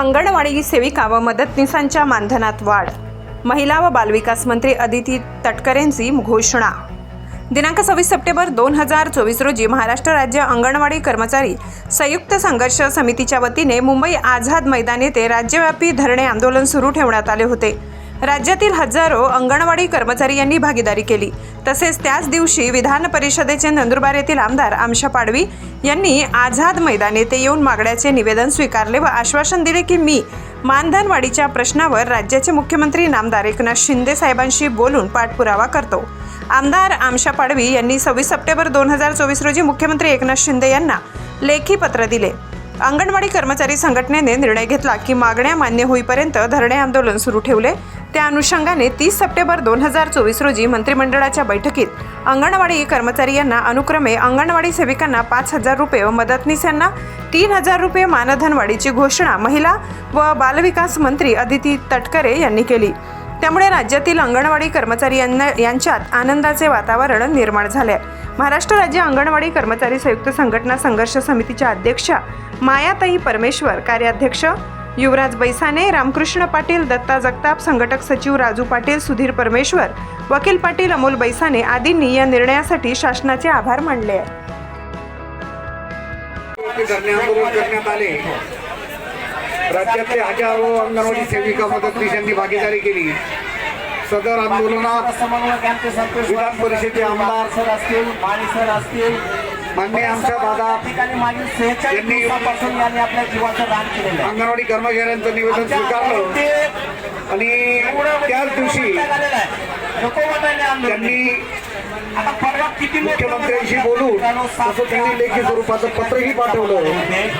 अंगणवाडी सेविका व मदतनीसांच्या मानधनात वाढ. महिला व बालविकास मंत्री अदिती तटकरेंची घोषणा. दिनांक सव्वीस सप्टेंबर दोन हजार चोवीस रोजी महाराष्ट्र राज्य अंगणवाडी कर्मचारी संयुक्त संघर्ष समितीच्या वतीने मुंबई आझाद मैदान येथे राज्यव्यापी धरणे आंदोलन सुरू ठेवण्यात आले होते. राज्यातील हजारो अंगणवाडी कर्मचारी यांनी भागीदारी केली. तसेच त्याच दिवशी विधान परिषदेचे नंदुरबार येथील आमदार आमशा पाडवी यांनी आझाद मैदान येथे येऊन मागण्याचे निवेदन स्वीकारले व आश्वासन दिले की मी मानधनवाडीच्या प्रश्नावर राज्याचे मुख्यमंत्री नामदार एकनाथ शिंदे साहेबांशी बोलून पाठपुरावा करतो. आमदार आमशा पाडवी यांनी सव्वीस सप्टेंबर दोन हजार चोवीस रोजी मुख्यमंत्री एकनाथ शिंदे यांना लेखी पत्र दिले. अंगणवाडी कर्मचारी संघटनेने निर्णय घेतला की मागण्या मान्य होईपर्यंत धरणे आंदोलन सुरू ठेवले. त्या अनुषंगाने तीस सप्टेंबर दोन हजार चोवीस रोजी मंत्रिमंडळाच्या बैठकीत अंगणवाडी कर्मचारी यांना अनुक्रमे अंगणवाडी सेविकांना पाच हजार रुपये व मदतनीस यांना तीन हजार रुपये मानधनवाढीची घोषणा महिला व बालविकास मंत्री अदिती तटकरे यांनी केली. त्यामुळे राज्यातील अंगणवाडी कर्मचारी यांना यांच्यात आनंदाचे वातावरण निर्माण झाले आहे. महाराष्ट्र राज्य अंगणवाडी कर्मचारी संयुक्त संघटना संघर्ष समितीच्या अध्यक्षा मायाताई परमेश्वर कार्याध्यक्ष युवराज बैसाने रामकृष्ण पाटील दत्ता जगताप संघटक सचिव राजू पाटील सुधीर परमेश्वर वकील पाटील अमोल बैसाने आदींनी या निर्णयासाठी शासनाचे आभार मानले आहे ते धरणे आंदोलन करण्यात आले राज्यातले हजारो अंगणवाडी सेविका मदतनीस यांनी भागीदारी केली. सदर आंदोलनात विधान परिषदेचे आमदार सर असतील माळी सर असतील मान्य आमच्या दादा यांनी- आपल्या जीवाचं दान केलेलं आहे. अंगणवाडी कर्मचाऱ्यांचं निवेदन स्वीकारलं. आणि त्याच दिवशी. त्यांनी मुख्यमंत्र्यांशी बोलून तसं त्यांनी लेखी स्वरूपाचं पत्रही पाठवलं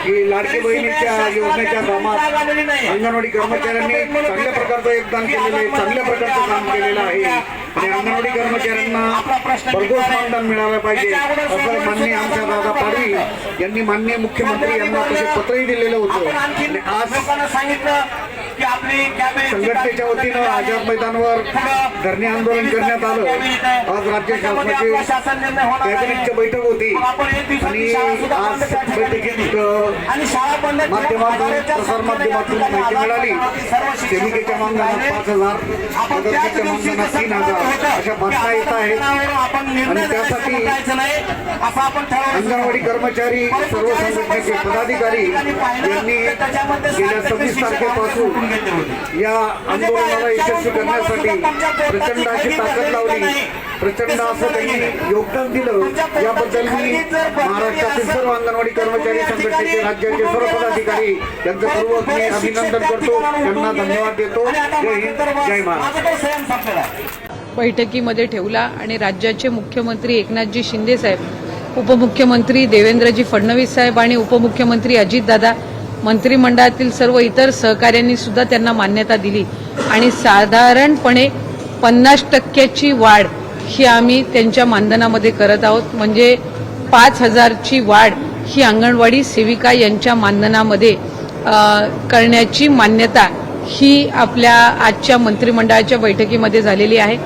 की लाडकी बहिणीच्या योजनेच्या कामात अंगणवाडी कर्मचाऱ्यांनी चांगल्या प्रकारचं योगदान केलेलं आहे चांगल्या प्रकारचं काम केलेलं आहे. आणि अंगणवाडी कर्मचाऱ्यांना भरघोस मानधन मिळालं पाहिजे. असं माननीय आमच्या दादा पाडवी यांनी माननीय मुख्यमंत्री यांना तसे पत्रही दिलेलं होतं. आणि आज सांगितलं संघटनेच्या वतीनं आझाद मैदानावर धरणे आंदोलन करण्यात आलं. आज राज्य शासनाचे. कॅबिनेटची बैठक होती. आणि आज बैठकीत. माध्यमातून प्रसार माध्यमातून माहिती मिळाली. सेविकेच्या मानधनात पाच हजार मदतीच्या मानधनात जसं तीन हजार अशा बातम्या येत आहेत. आणि त्यासाठी अंगणवाडी कर्मचारी सर्व संघटनेचे पदाधिकारी यांनी गेल्या सव्वीस तारखेपासून या आंदोलनाला यशस्वी करण्यासाठी प्रचंड अशी ताकद लावली. प्रचंड असं त्यांनी योगदान दिलं. याबद्दल मी महाराष्ट्रातील सर्व अंगणवाडी कर्मचारी संघटनेचे राज्याचे सर्व पदाधिकारी यांचं पूर्वक मी अभिनंदन करतो. त्यांना धन्यवाद देतो. जय हिंद जय महाराष्ट्र. बैठकीमध्ये ठेवला आणि राज्याचे मुख्यमंत्री एकनाथजी शिंदे साहेब उपमुख्यमंत्री देवेंद्रजी फडणवीस साहेब आणि उपमुख्यमंत्री अजितदादा मंत्रिमंडळातील सर्व इतर सहकाऱ्यांनी सुद्धा त्यांना मान्यता दिली. आणि साधारणपणे पन्नास टक्क्याची वाढ ही आम्ही त्यांच्या मानधनामध्ये करत आहोत. म्हणजे पाच हजारची वाढ ही अंगणवाडी सेविका यांच्या मानधनामध्ये करण्याची मान्यता ही आपल्या आजच्या मंत्रिमंडळाच्या बैठकीमध्ये झालेली आहे.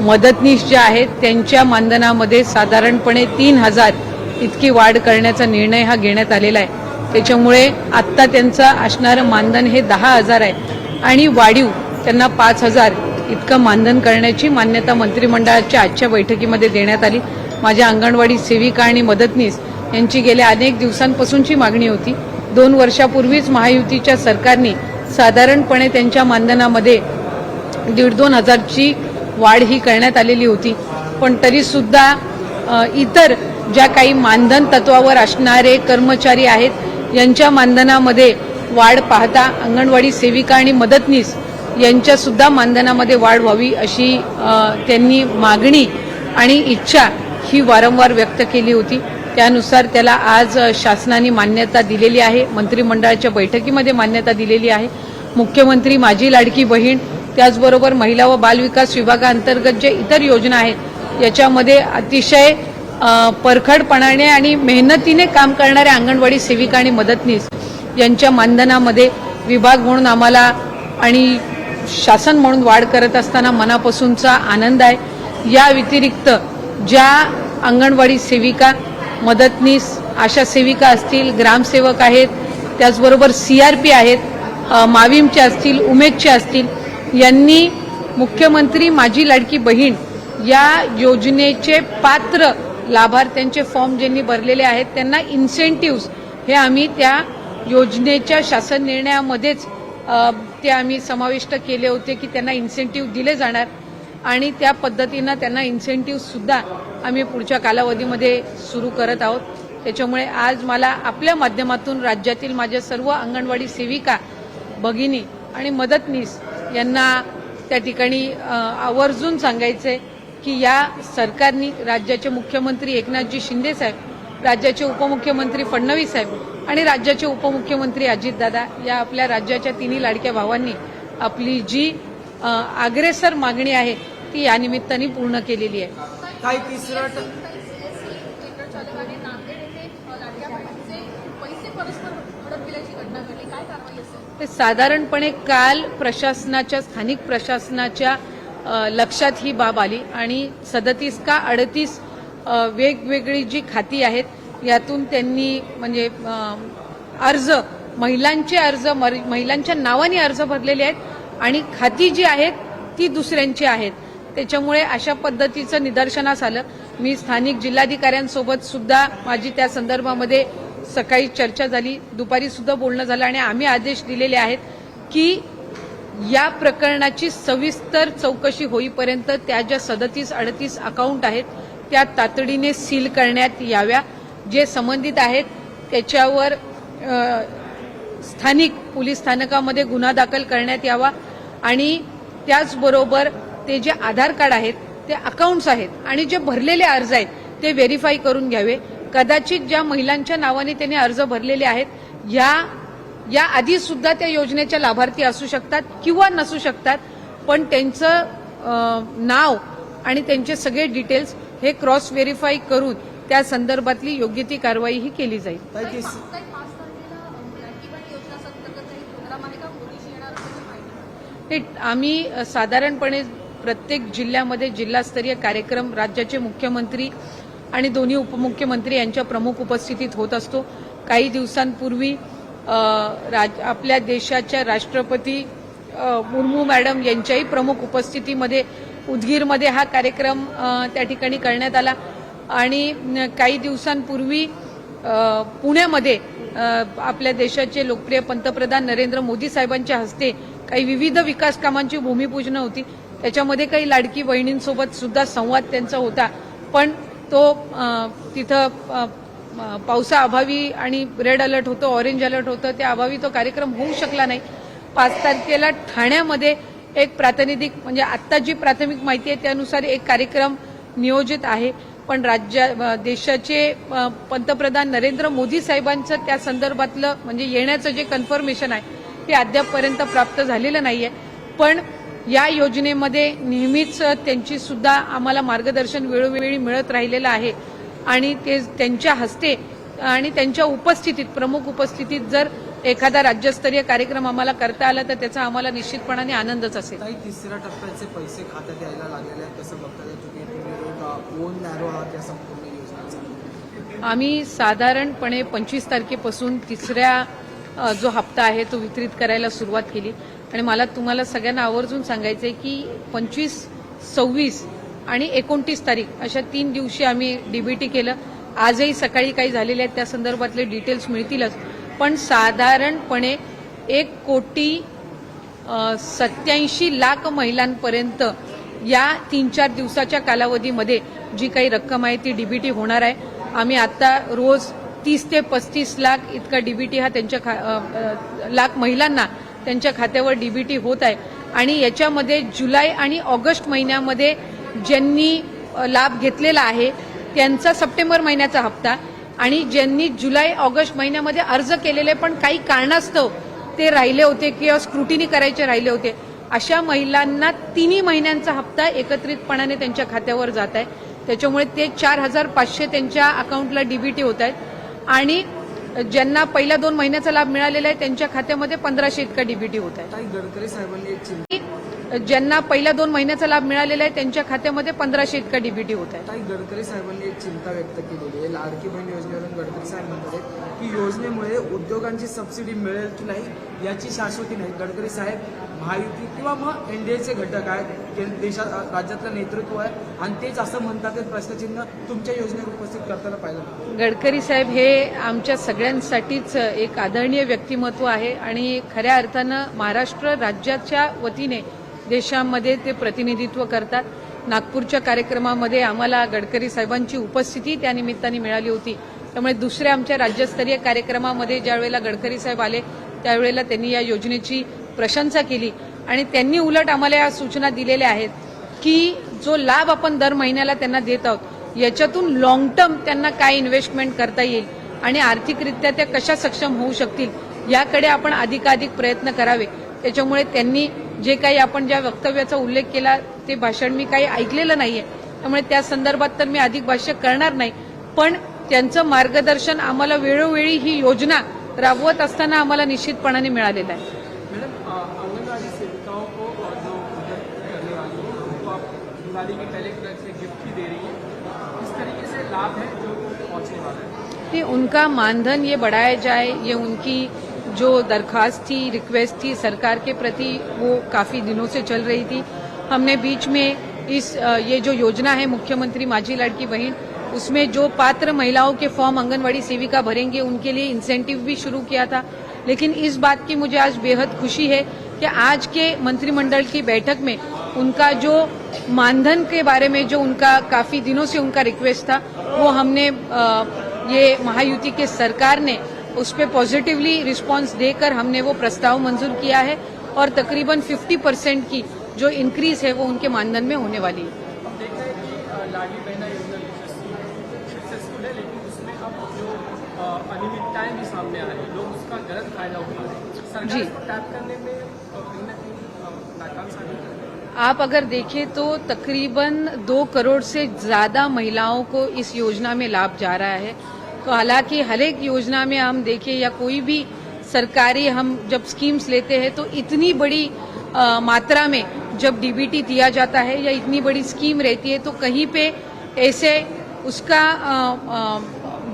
मदतनीस ज्या आहेत त्यांच्या मानधनामध्ये साधारणपणे तीन हजार इतकी वाढ करण्याचा निर्णय हा घेण्यात आलेला आहे. त्याच्यामुळे आत्ता त्यांचं असणारं मानधन हे दहा हजार आहे. आणि वाढीव त्यांना पाच हजार इतकं मानधन करण्याची मान्यता मंत्रिमंडळाच्या आजच्या बैठकीमध्ये देण्यात आली. माझ्या अंगणवाडी सेविका आणि मदतनीस यांची गेल्या अनेक दिवसांपासूनची मागणी होती. दोन वर्षापूर्वीच महायुतीच्या सरकारने साधारणपणे त्यांच्या मानधनामध्ये दीड दोन हजारची वाढ ही करण्यात आलेली होती. पण तरीसुद्धा इतर ज्या काही मानधन तत्वावर असणारे कर्मचारी आहेत यांच्या मानधनामध्ये वाढ पाहता अंगणवाडी सेविका आणि मदतनीस यांच्यासुद्धा मानधनामध्ये वाढ व्हावी अशी त्यांनी मागणी आणि इच्छा ही वारंवार व्यक्त केली होती. त्यानुसार त्याला आज शासनाने मान्यता दिलेली आहे. मंत्रिमंडळाच्या बैठकीमध्ये मान्यता दिलेली आहे. मुख्यमंत्री माझी लाडकी बहीण त्याचबरोबर महिला व बालविकास विभागाअंतर्गत जे इतर योजना आहेत याच्यामध्ये अतिशय परखडपणाने आणि मेहनतीने काम करणाऱ्या अंगणवाडी सेविका आणि मदतनीस यांच्या मानधनामध्ये विभाग म्हणून आम्हाला आणि शासन म्हणून वाढ करत असताना मनापासूनचा आनंद आहे. या व्यतिरिक्त ज्या अंगणवाडी सेविका मदतनीस आशा सेविका असतील ग्रामसेवक आहेत त्याचबरोबर सी आर पी आहेत माविमचे असतील उमेदचे असतील यांनी मुख्यमंत्री माझी लाडकी बहीण या योजनेचे पात्र लाभार्थ्यांचे फॉर्म ज्यांनी भरलेले आहेत त्यांना इन्सेंटिव्ज हे आम्ही त्या योजनेच्या शासन निर्णयामध्येच ते आम्ही समाविष्ट केले होते की त्यांना इन्सेंटिव्ह दिले जाणार. आणि त्या पद्धतीनं त्यांना इन्सेंटिव्हसुद्धा आम्ही पुढच्या कालावधीमध्ये सुरू करत आहोत. त्याच्यामुळे आज मला आपल्या माध्यमातून राज्यातील माझ्या सर्व अंगणवाडी सेविका भगिनी आणि मदतनीस यांना त्या ठिकाणी आवर्जून सांगायचे की या सरकारनी राज्याचे मुख्यमंत्री एकनाथजी शिंदे साहेब राज्याचे उपमुख्यमंत्री फडणवीस साहेब आणि राज्याचे उपमुख्यमंत्री अजितदादा या आपल्या राज्याच्या तिन्ही लाडक्या भावांनी आपली जी अग्रेसर मागणी आहे ती या निमित्ताने पूर्ण केलेली आहे. काही ते साधारणपणे काल प्रशासनाच्या स्थानिक प्रशासनाच्या लक्षात ही बाब आली. आणि सदतीस का अडतीस वेगवेगळी जी खाती आहेत यातून त्यांनी म्हणजे अर्ज महिलांचे अर्ज मर- महिलांच्या नावाने अर्ज भरलेले आहेत आणि खाती जी आहेत ती दुसऱ्यांची आहेत. त्याच्यामुळे अशा पद्धतीचं निदर्शनास आलं. मी स्थानिक जिल्हाधिकाऱ्यांसोबत सुद्धा माझी त्या संदर्भामध्ये सकाळी चर्चा झाली. दुपारी सुद्धा बोलणं झालं आणि आम्ही आदेश दिलेले आहेत की या प्रकरणाची सविस्तर चौकशी होईपर्यंत त्या ज्या सदतीस अडतीस अकाउंट आहेत त्या तातडीने सील करण्यात याव्या. जे संबंधित आहेत त्याच्यावर स्थानिक पोलीस स्थानकामध्ये गुन्हा दाखल करण्यात यावा आणि त्याचबरोबर ते जे आधार कार्ड आहेत ते अकाउंट्स आहेत आणि जे भरलेले अर्ज आहेत ते व्हेरीफाय करून घ्यावे. कदाचित ज्या महिलांच्या नावाने त्यांनी अर्ज भरलेले आहेत या या आधी सुद्धा त्या योजनेच्या लाभार्थी असू शकतात किंवा नसू शकतात पण त्यांचं नाव आणि त्यांचे सगळे डिटेल्स हे क्रॉस व्हेरीफाय करून त्या संदर्भातली योग्य ती कारवाई ही केली जाईल. हे आम्ही साधारणपणे प्रत्येक जिल्ह्यामध्ये जिल्हास्तरीय कार्यक्रम राज्याचे मुख्यमंत्री आणि दोन्ही उपमुख्यमंत्री यांच्या प्रमुख उपस्थितीत होत असतो. काही दिवसांपूर्वी राज आपल्या देशाच्या राष्ट्रपती मुर्मू मॅडम यांच्याही प्रमुख उपस्थितीमध्ये उदगीरमध्ये हा कार्यक्रम त्या ठिकाणी करण्यात आला. आणि काही दिवसांपूर्वी पुण्यामध्ये आपल्या देशाचे लोकप्रिय पंतप्रधान नरेंद्र मोदी साहेबांच्या हस्ते काही विविध विकास कामांची भूमिपूजन होती. त्याच्यामध्ये काही लाडकी बहिणींसोबत सुद्धा संवाद त्यांचा होता. पण तो तिथं पावसाअभावी आणि रेड अलर्ट होतं ऑरेंज अलर्ट होतं त्या अभावी तो कार्यक्रम होऊ शकला नाही. पाच तारखेला ठाण्यामध्ये एक प्रातिनिधिक म्हणजे आत्ता जी प्राथमिक माहिती आहे त्यानुसार एक कार्यक्रम नियोजित आहे. पण राज्या देशाचे पंतप्रधान नरेंद्र मोदी साहेबांचं त्या संदर्भातलं म्हणजे येण्याचं जे कन्फर्मेशन आहे ते अद्यापपर्यंत प्राप्त झालेलं नाहीये. पण या योजनेमध्ये नेहमीच त्यांची सुद्धा आम्हाला मार्गदर्शन वेळोवेळी मिळत राहिलेलं आहे. आणि ते त्यांच्या हस्ते आणि त्यांच्या उपस्थितीत प्रमुख उपस्थितीत जर एखादा राज्यस्तरीय कार्यक्रम आम्हाला करता आला तर त्याचा आम्हाला निश्चितपणाने आनंदच असेल. काही तिसऱ्या टप्प्याचे पैसे खात्यात यायला लागलेले आहेत कसं बघता आम्ही साधारणपणे पंचवीस तारखेपासून तिसऱ्या जो हप्ता आहे तो वितरित करायला सुरुवात केली. आणि मला तुम्हाला सगळ्यांना आवर्जून सांगायचं आहे की पंचवीस सव्वीस आणि एकोणतीस तारीख अशा तीन दिवशी आम्ही डीबीटी केलं. आजही सकाळी काही झालेले आहेत त्या संदर्भातले डिटेल्स मिळतीलच. पण साधारणपणे एक कोटी सत्याऐंशी लाख महिलांपर्यंत या तीन चार दिवसाच्या कालावधीमध्ये जी काही रक्कम आहे ती डीबीटी होणार आहे. आम्ही आता रोज तीस ते पस्तीस लाख इतका डीबीटी हा त्यांच्या खा लाख महिलांना त्यांच्या खात्यावर डीबीटी होत आहे. आणि याच्यामध्ये जुलै आणि ऑगस्ट महिन्यामध्ये ज्यांनी लाभ घेतलेला आहे त्यांचा सप्टेंबर महिन्याचा हप्ता आणि ज्यांनी जुलै ऑगस्ट महिन्यामध्ये अर्ज केलेले पण काही कारणास्तव ते राहिले होते किंवा स्क्रुटिनी करायचे राहिले होते अशा महिलांना तिन्ही महिन्यांचा हप्ता एकत्रितपणाने त्यांच्या खात्यावर जात आहे. त्याच्यामुळे ते चार हजार पाचशे त्यांच्या अकाउंटला डीबीटी होत आहेत आणि ज्यांना पहिल्या दोन महिन्याचा लाभ मिळालेला आहे त्यांच्या खात्यामध्ये पंधराशे इतका डीबीटी होत आहे. गडकरी साहेबांनी ज्यांना पहिल्या दोन महिन्याचा लाभ मिळालेला आहे त्यांच्या खात्यामध्ये पंधराशे इतका डीबीटी होत आहे. गडकरी साहेबांनी एक चिंता व्यक्त केलेली आहे. लाडकी बहीण योजनेवरून गडकरी साहेब म्हणतात आहेत की योजनेमुळे उद्योगांची सबसिडी मिळेल की नाही याची शाश्वती नाही. गडकरी साहेब महायुती किंवा मग एनडीएचे घटक आहेत देशात राज्यातलं नेतृत्व आहे आणि तेच असं म्हणतात प्रश्नचिन्ह तुमच्या योजनेवर उपस्थित करताना पाहिलं गडकरी साहेब हे आमच्या सगळ्यांसाठीच एक आदरणीय व्यक्तिमत्व आहे आणि खऱ्या अर्थानं महाराष्ट्र राज्याच्या वतीने देशामध्ये ते प्रतिनिधित्व करतात. नागपूरच्या कार्यक्रमामध्ये आम्हाला गडकरी साहेबांची उपस्थिती त्या निमित्ताने मिळाली होती. त्यामुळे दुसऱ्या आमच्या राज्यस्तरीय कार्यक्रमामध्ये ज्यावेळेला गडकरी साहेब आले त्यावेळेला त्यांनी या योजनेची प्रशंसा केली. आणि त्यांनी उलट आम्हाला या सूचना दिलेल्या आहेत की जो लाभ आपण दर महिन्याला त्यांना देत आहोत याच्यातून लॉंग टर्म त्यांना काय इन्व्हेस्टमेंट करता येईल आणि आर्थिकरित्या त्या कशा सक्षम होऊ शकतील याकडे आपण अधिकाधिक प्रयत्न करावे. त्याच्यामुळे त्यांनी जे काही आपण ज्या वक्तव्याचा उल्लेख केला ते भाषण मी काही ऐकलेलं नाहीये. त्यामुळे त्या संदर्भात तर मी अधिक भाष्य करणार नाही. पण त्यांचं मार्गदर्शन आम्हाला वेळोवेळी ही योजना राबवत असताना आम्हाला निश्चितपणाने मिळालेलं आहे. कि उनका मानधन ये बढ़ाया जाए ये उनकी जो दरखास्त थी रिक्वेस्ट थी सरकार के प्रति, वो काफ़ी दिनों से चल रही थी। हमने बीच में इस ये जो योजना है, मुख्यमंत्री माझी लाडकी बहन, उसमें जो पात्र महिलाओं के फॉर्म आंगनवाड़ी सेविका भरेंगे, उनके लिए इंसेंटिव भी शुरू किया था। लेकिन इस बात की मुझे आज बेहद खुशी है कि आज के मंत्रिमंडल की बैठक में उनका जो मानधन के बारे में जो उनका, काफ़ी दिनों से उनका रिक्वेस्ट था, वो हमने ये महायुति के सरकार ने उस पर पॉजिटिवली रिस्पांस देकर हमने वो प्रस्ताव मंजूर किया है और तकरीबन 50 परसेंट की जो इंक्रीज है वो उनके मानधन में होने वाली है। जो अ, अनियमितताएँ भी सामने आ रही हैं लोग उसका गलत फ़ायदा उठा रहे हैं। सरकार जी। इसको टैप करने में कहीं ना कहीं नाकाम साबित आप अगर देखें तो तकरीबन दो करोड़ से ज़्यादा महिलाओं को इस योजना में लाभ जा रहा है। तो हालाँकि हर एक योजना में हम देखें या कोई भी सरकारी हम जब स्कीम्स लेते हैं तो इतनी बड़ी अ, मात्रा में जब डीबीटी दिया जाता है या इतनी बड़ी स्कीम रहती है तो कहीं पे ऐसे उसका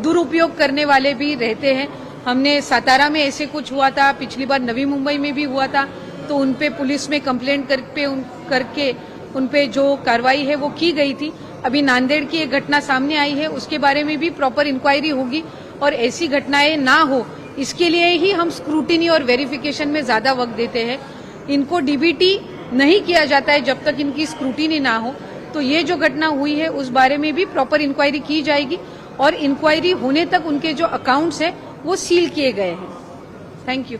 दुरुपयोग करने वाले भी रहते हैं। हमने सातारा में ऐसे कुछ हुआ था पिछली बार नवी मुंबई में भी हुआ था तो उन पे पुलिस में कंप्लेंट कर पे उन, करके उन पे जो कार्रवाई है वो की गई थी। अभी नांदेड़ की एक घटना सामने आई है, उसके बारे में भी प्रॉपर इंक्वायरी होगी और ऐसी घटनाएँ ना हो, इसके लिए ही हम स्क्रूटिनी और वेरिफिकेशन में ज़्यादा वक्त देते हैं। इनको डीबीटी नहीं किया जाता है जब तक इनकी स्क्रूटिनी ना हो। तो ये जो घटना हुई है, उस बारे में भी प्रॉपर इंक्वायरी की जाएगी और इंक्वायरी होने तक उनके जो अकाउंट्स हैं, वो सील किए गए हैं। Thank you